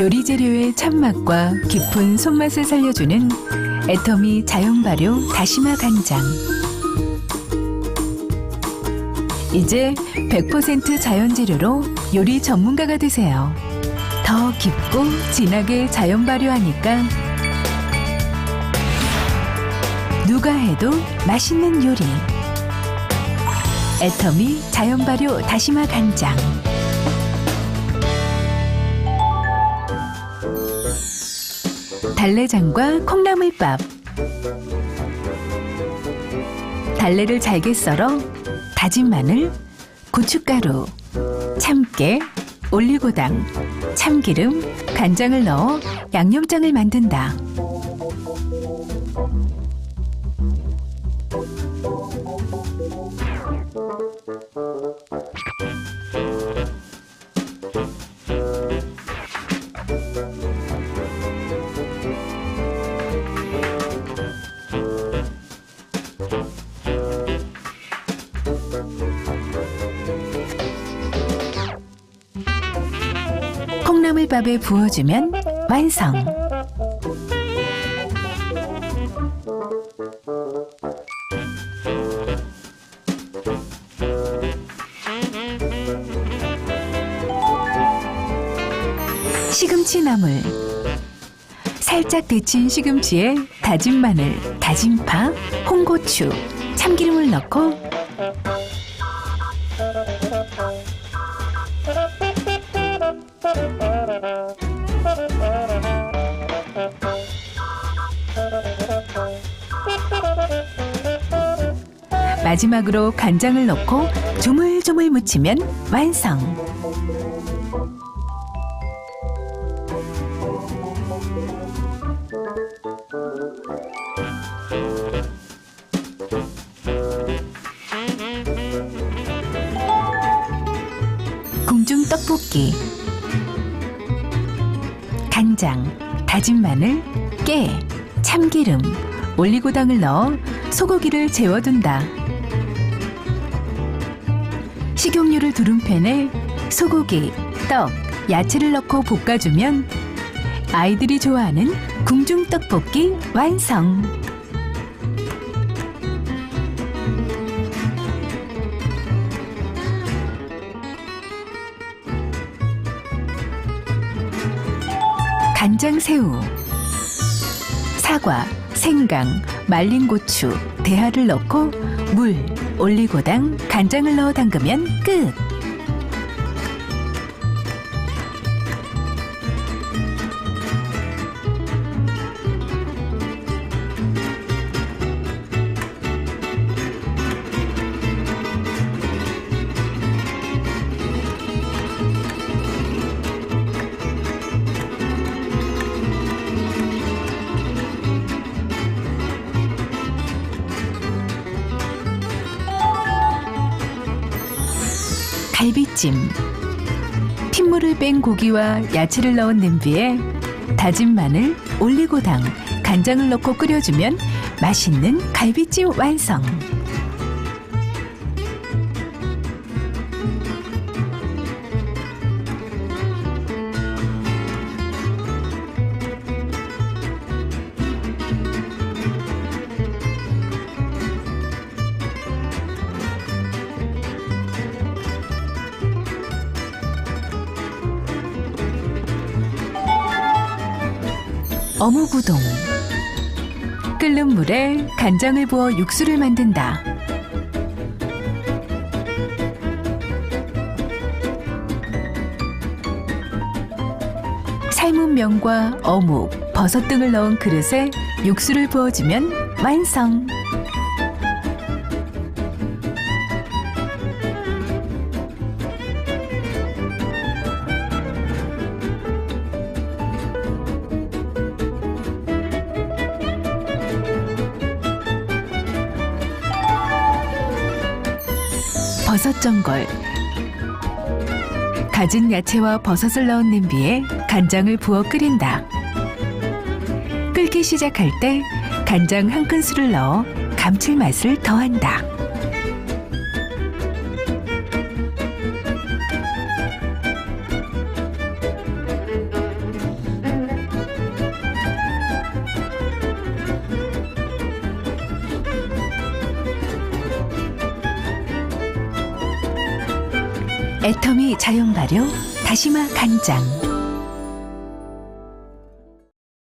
요리 재료의 참맛과 깊은 손맛을 살려주는 애터미 자연 발효 다시마 간장. 이제 100% 자연 재료로 요리 전문가가 되세요. 더 깊고 진하게 자연 발효하니까 누가 해도 맛있는 요리. 애터미 자연 발효 다시마 간장. 달래장과 콩나물밥. 달래를 잘게 썰어 다진 마늘, 고춧가루, 참깨, 올리고당, 참기름, 간장을 넣어 양념장을 만든다. 콩나물밥에 부어주면 완성. 시금치 나물. 살짝 데친 시금치에 다진 마늘, 다진 파, 홍고추, 참기름을 넣고 마지막으로 간장을 넣고 조물조물 무치면 완성. 궁중 떡볶이 간장, 다진 마늘, 깨, 참기름, 올리고당을 넣어 소고기를 재워둔다. 식용유를 두른 팬에 소고기, 떡, 야채를 넣고 볶아주면 아이들이 좋아하는 궁중 떡볶이 완성. 간장 새우, 사과, 생강, 말린 고추, 대하를 넣고 물, 올리고당, 간장을 넣어 담그면 끝. 갈비찜. 핏물을 뺀 고기와 야채를 넣은 냄비에 다진 마늘, 올리고당, 간장을 넣고 끓여주면 맛있는 갈비찜 완성. 어묵우동. 끓는 물에 간장을 부어 육수를 만든다. 삶은 면과 어묵, 버섯 등을 넣은 그릇에 육수를 부어주면 완성. 버섯 전골. 가진 야채와 버섯을 넣은 냄비에 간장을 부어 끓인다. 끓기 시작할 때 간장 한 큰술을 넣어 감칠맛을 더한다. 애터미 자연 발효 다시마 간장